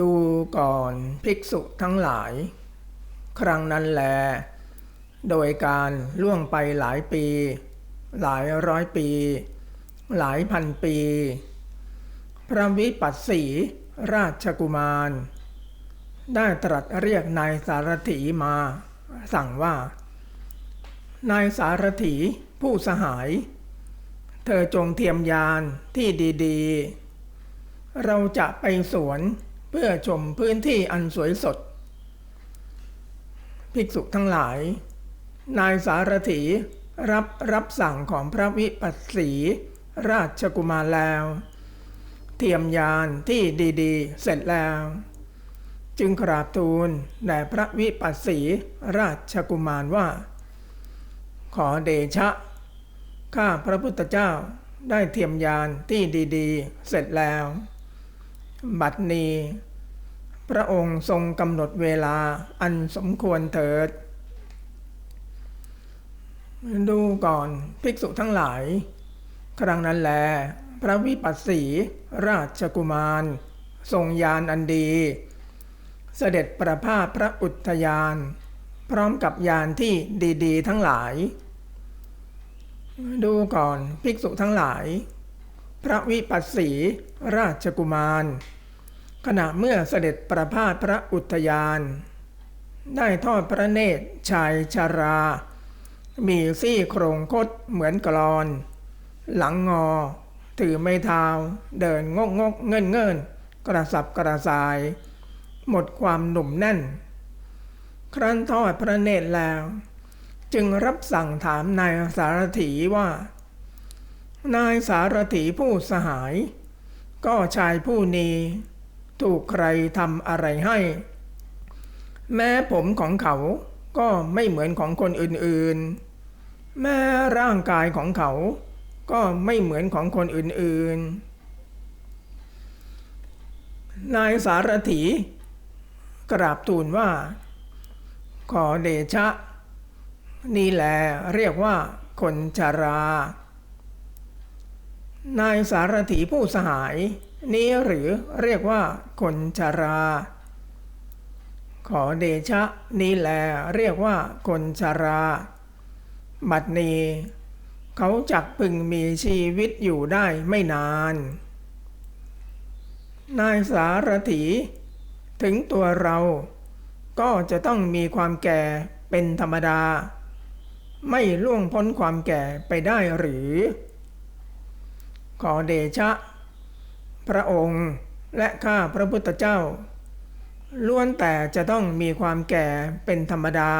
ดูก่อนภิกษุทั้งหลาย ครั้งนั้นแล โดยการล่วงไปหลายปี หลายร้อยปี หลายพันปี พระวิปัสสีราชกุมาร ได้ตรัสเรียกนายสารถีมา สั่งว่า นายสารถีผู้สหาย เธอจงเทียมยานที่ดี ๆ เราจะไปสวน พื่อชมพื้นที่อันสวยสด ภิกษุทั้งหลาย นายสารถีรับรับสั่งของพระวิปัสสี ราชกุมารแล้ว เทียมยานที่ดีๆ เสร็จแล้ว จึงกราบทูลแด่พระวิปัสสีราชกุมารว่า ขอเดชะ ข้าพระพุทธเจ้าได้เทียมยานที่ดีๆ เสร็จแล้วบัดนี้ พระองค์ทรงกำหนดเวลาอันสมควรเถิด ดูก่อนภิกษุทั้งหลาย ครั้งนั้นแล พระวิปัสสีราชกุมาร ทรงยานอันดี เสด็จประพาสพระอุทยาน พร้อมกับยานที่ดีๆ ทั้งหลาย ดูก่อนภิกษุทั้งหลาย พระวิปัสสีราชกุมาร ขณะเมื่อเสด็จประพาสพระอุทยาน ได้ทอดพระเนตรชายชารา มีซี่โครงคดเหมือนกรอน หลังงอ ถือไม้เท้า เดินงกงกเงินเงินกระสับกระส่าย หมดความหนุ่มแน่น ครั้นทอดพระเนตรแล้ว จึงรับสั่งถามนายสารถีว่า นายสารถีผู้สหาย ก็ชายผู้นี้ ถูกใครทำอะไรให้ แม้ผมของเขาก็ไม่เหมือนของคนอื่นๆ แม้ร่างกายของเขาก็ไม่เหมือนของคนอื่นๆ นายสารถีกราบทูลว่า ขอเดชะ นี่แหละเรียกว่าคนชารานายสารถีผู้สหาย นี้หรือเรียกว่า คนชารา ขอเดชะนี่แหละเรียกว่า คนชารา บัดนี้ เขาจักพึงมีชีวิตอยู่ได้ไม่นาน นายสารถี ถึงตัวเราก็จะต้องมีความแก่เป็นธรรมดา ไม่ล่วงพ้นความแก่ไปได้หรือ ขอเดชะ พระองค์และข้าพระพุทธเจ้า ล้วนแต่จะต้องมีความแก่เป็นธรรมดา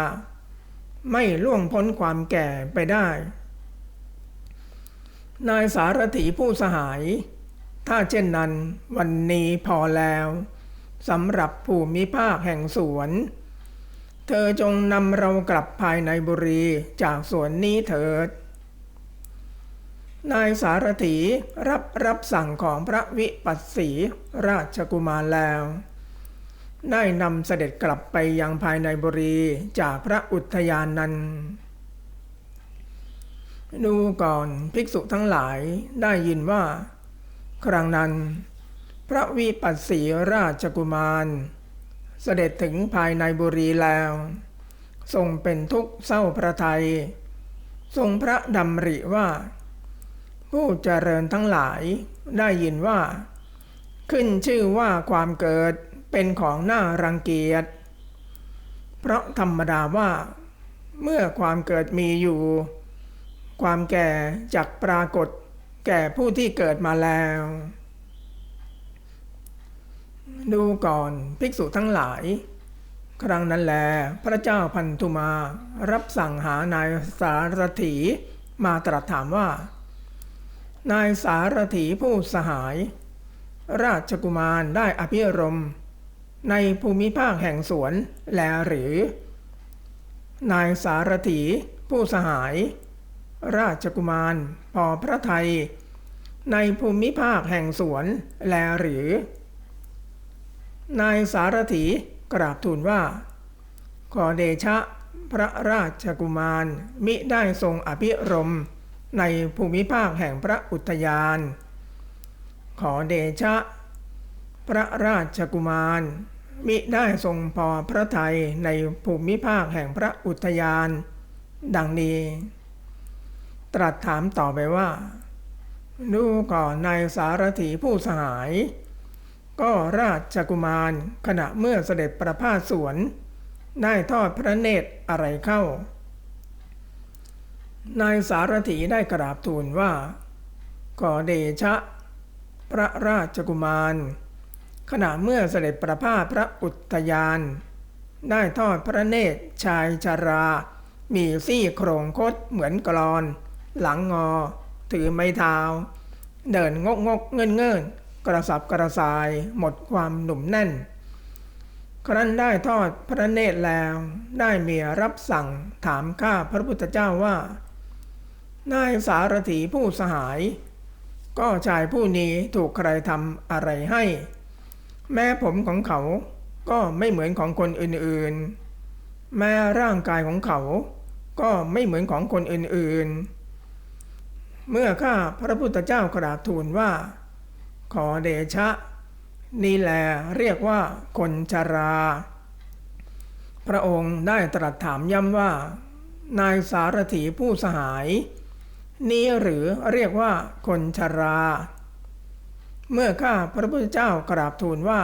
ไม่ล่วงพ้นความแก่ไปได้ นายสารถีผู้สหาย ถ้าเช่นนั้นวันนี้พอแล้วสำหรับภูมิภาคแห่งสวน เธอจงนำเรากลับภายในบุรีจากสวนนี้เถิด นายสารถีรับรับสั่งของพระวิปัสสีราชกุมารแล้วได้นำเสด็จกลับไปยังภายในบุรีจากพระอุทยานนั้น ดูก่อนภิกษุทั้งหลายได้ยินว่า ครั้งนั้น พระวิปัสสีราชกุมาร เสด็จถึงภายในบุรีแล้ว ทรงเป็นทุกข์เศร้าพระทัยทรงพระดำริว่า ผู้เจริญทั้งหลายได้ยินว่า ขึ้นชื่อว่าความเกิดเป็นของน่ารังเกียจ เพราะธรรมดาว่า เมื่อความเกิดมีอยู่ ความแก่จักปรากฏแก่ผู้ที่เกิดมาแล้ว ดูก่อนภิกษุทั้งหลาย ครั้งนั้นแล พระเจ้าพันธุมารับสั่งหานายสารถีมาตรัสถามว่า นายสารถีผู้สหาย ราชกุมารได้อภิรม ในภูมิภาคแห่งสวนแลหรือ นายสารถีผู้สหาย ราชกุมารพอพระไทย ในภูมิภาคแห่งสวนแลหรือ นายสารถีกราบทูลว่า ขอเดชะพระราชกุมารมิได้ทรงอภิรมย์ ในภูมิภาคแห่งพระอุทยาน ขอเดชะ พระราชกุมาร มิได้ทรงพอพระทัยในภูมิภาคแห่งพระอุทยาน ดังนี้ ตรัสถามต่อไปว่า ดูก่อนนายสารถีผู้สหาย ก็ราชกุมารขณะเมื่อเสด็จประพาสสวน ได้ทอดพระเนตรอะไรเข้า นายสารถีได้กราบทูลว่าขอเดชะ พระราชกุมาร ขณะเมื่อเสด็จประพาพระอุทยาน ได้ทอดพระเนตรชายชารา มีซี่โครงคดเหมือนกรอน หลังงอ ถือไม้เท้า เดินงกงกเงินเงินกระสับกระส่ายหมดความหนุ่มแน่น ครั้นได้ทอดพระเนตรแล้ว ได้เมียรับสั่งถามข้าพระพุทธเจ้าว่า นายสารถีผู้สหาย ก็ชายผู้นี้ถูกใครทำอะไรให้ แม้ผมของเขาก็ไม่เหมือนของคนอื่นๆ แม้ร่างกายของเขาก็ไม่เหมือนของคนอื่นๆ เมื่อข้าพระพุทธเจ้ากราบทูลว่า ขอเดชะ นี่แลเรียกว่าคนชรา พระองค์ได้ตรัสถามย้ำว่า นายสารถีผู้สหาย นี้หรือเรียกว่าคนชรา เมื่อข้าพระพุทธเจ้ากราบทูลว่า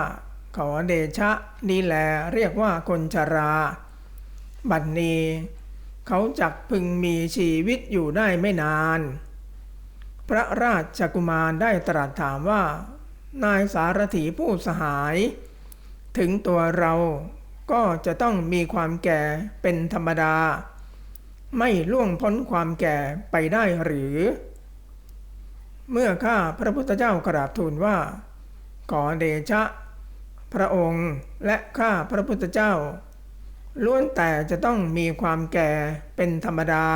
ขอเดชะนี่แลเรียกว่าคนชรา บัดนี้ เขาจักพึงมีชีวิตอยู่ได้ไม่นาน พระราชกุมารได้ตรัสถามว่า นายสารถีผู้สหาย ถึงตัวเราก็จะต้องมีความแก่เป็นธรรมดา ไม่ล่วงพ้นความแก่ไปได้หรือ เมื่อข้าพระพุทธเจ้ากราบทูลว่า ขอเดชะ พระองค์และข้าพระพุทธเจ้า ล้วนแต่จะต้องมีความแก่เป็นธรรมดา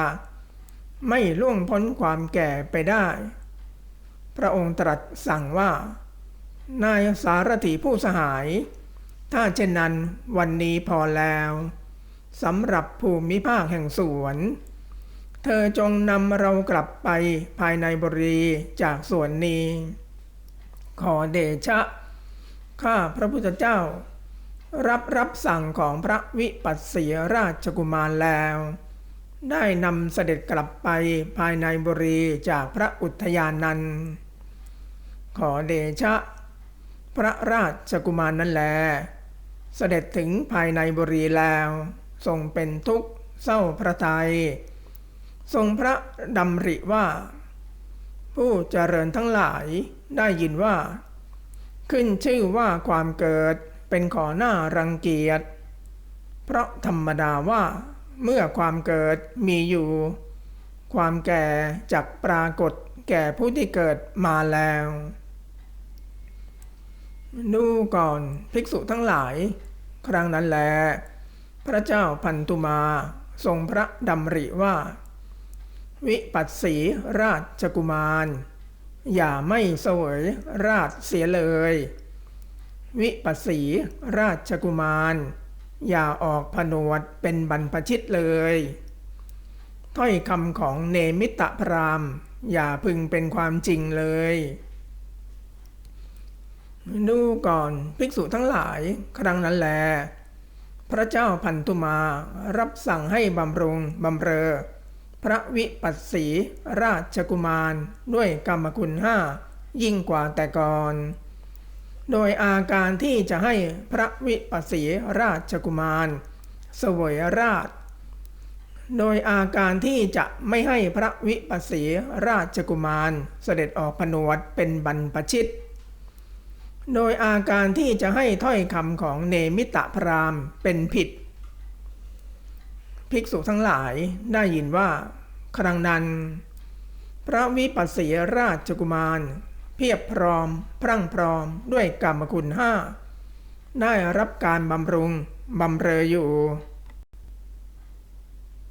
ไม่ล่วงพ้นความแก่ไปได้ พระองค์ตรัสสั่งว่า นายสารถีผู้สหาย ถ้าเช่นนั้นวันนี้พอแล้ว สำหรับภูมิภาคแห่งสวน เธอจงนำเรากลับไปภายในบรีจากสวนนี้ ขอเดชะ ข้าพระพุทธเจ้า รับรับสั่งของพระวิปัสสีราชกุมารแล้ว ได้นำเสด็จกลับไปภายในบรีจากพระอุทยานนั้น ขอเดชะ พระราชกุมารนั่นแล เสด็จถึงภายในบรีแล้ว ทรงเป็นทุกข์เศร้าพระทยัยทรงพระดำริว่า ผู้เจริญทั้งหลายได้ยินว่า ขึ้นชื่อว่าความเกิดเป็นขอหน้ารังเกียจ เพราะธรรมดาว่า เมื่อความเกิดมีอยู่ ความแก่จักปรากฏแก่ผู้ที่เกิดมาแล้ว ดูก่อนภิกษุทั้งหลาย ครั้งนั้นแล พระเจ้าพันตุมาทรงพระดำริว่า วิปัสสีราชกุมาร อย่าไม่เสวยราชเสียเลย วิปัสสีราชกุมาร อย่าออกผนวดเป็นบรรพชิตเลย ถ้อยคำของเนมิตะพรามอย่าพึงเป็นความจริงเลย ดูก่อนภิกษุทั้งหลายครั้งนั้นแล พระเจ้าพันธุมารับสั่งให้บำรุงบำเรอ พระวิปัสสีราชกุมารด้วยกรรมคุณห้ายิ่งกว่าแต่ก่อน โดยอาการที่จะให้พระวิปัสสีราชกุมารเสวยราช โดยอาการที่จะไม่ให้พระวิปัสสีราชกุมารเสด็จออกผนวดเป็นบรรพชิต โดยอาการที่จะให้ถ้อยคำของเนมิตะพรามเป็นผิด ภิกษุทั้งหลายได้ยินว่า ครั้งนั้น พระวิปัสสีราชกุมาร เพียบพร้อม พรั่งพร้อมด้วยกรรมคุณห้าได้รับการบำรุงบำเรออยู่